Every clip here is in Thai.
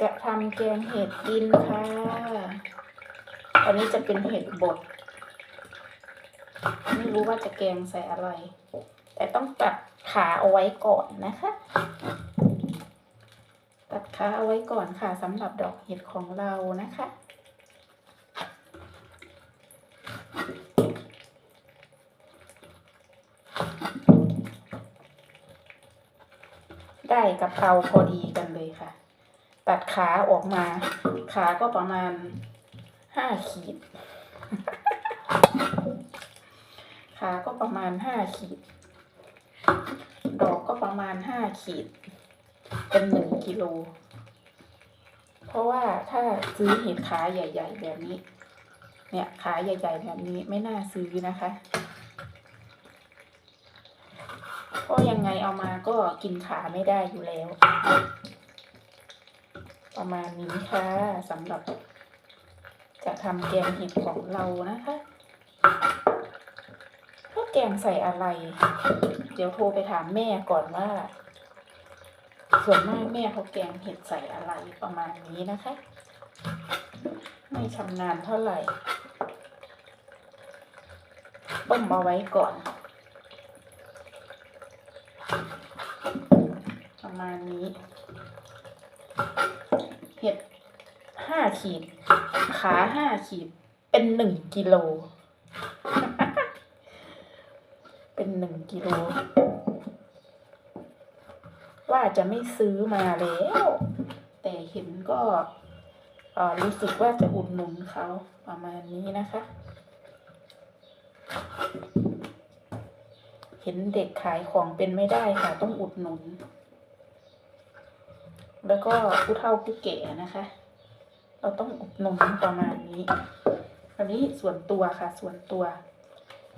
จะทำแกงเห็ดกินค่ะ อันนี้จะเป็นเห็ดบด ไม่รู้ว่าจะแกงใส่อะไร แต่ต้องตัดขาเอาไว้ก่อนนะคะ ตัดขาเอาไว้ก่อนค่ะสำหรับดอกเห็ดของเรานะคะ ได้กับเตาพอดีกันเลยค่ะ ตัดขาออกมา ขาก็ประมาณห้าขีด ขาก็ประมาณห้าขีด ดอกก็ประมาณห้าขีด เป็นหนึ่งกิโล เพราะว่าถ้าซื้อเห็ดขาใหญ่ ๆ แบบนี้ เนี่ยขาใหญ่ ๆ แบบนี้ไม่น่าซื้อนะคะเพราะยังไงเอามาก็กินขาไม่ได้อยู่แล้ว ประมาณนี้ค่ะสำหรับ จะทำแกงเห็ดของเรานะคะถ้าแกงใส่อะไร เดี๋ยวโทรไปถามแม่ก่อนว่า ส่วนมากแม่เขาแกงเห็ดใส่อะไรประมาณนี้นะคะ ไม่ชำนาญเท่าไหร่ต้มเอาไว้ก่อน ประมาณนี้ เห็ดห้าขีด ขาห้าขีด เป็นหนึ่งกิโล เป็นหนึ่งกิโล ว่าจะไม่ซื้อมาแล้ว แต่เห็นก็รู้สึกว่าจะอุดหนุนเขาประมาณนี้นะคะ เห็นเด็กขายของเป็นไม่ได้ค่ะ ต้องอุดหนุนแล้วก็ผู้เฒ่าผู้แก่นะคะ เราต้องอุดหนุนประมาณนี้อันนี้ส่วนตัวค่ะ ส่วนตัว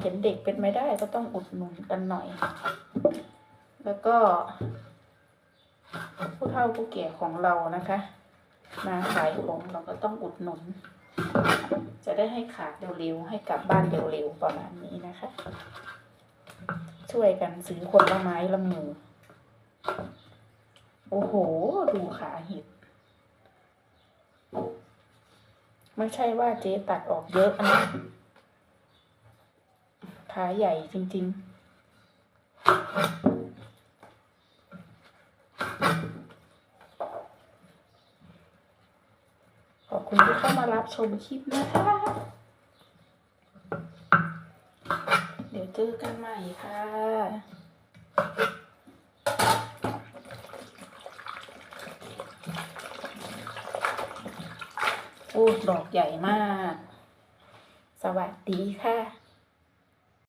เห็นเด็กเป็นไม่ได้ก็ต้องอุดหนุนกันหน่อย แล้วก็ ผู้เฒ่าผู้แก่ของเรานะคะ มาขายของเราก็ต้องอุดหนุน จะได้ให้ขาดเร็วๆให้กลับบ้านเร็วๆประมาณนี้นะคะ ช่วยกันซื้อคนละไม้ละมือ โอ้โห ดูขาเห็ด ไม่ใช่ว่าเจ๊ตัดออกเยอะนะ ขาใหญ่จริง ๆขอบคุณที่เข้ามารับชมคลิปนะคะ เดี๋ยวเจอกันใหม่ค่ะ โอ้ดอกใหญ่มาก สวัสดีค่ะ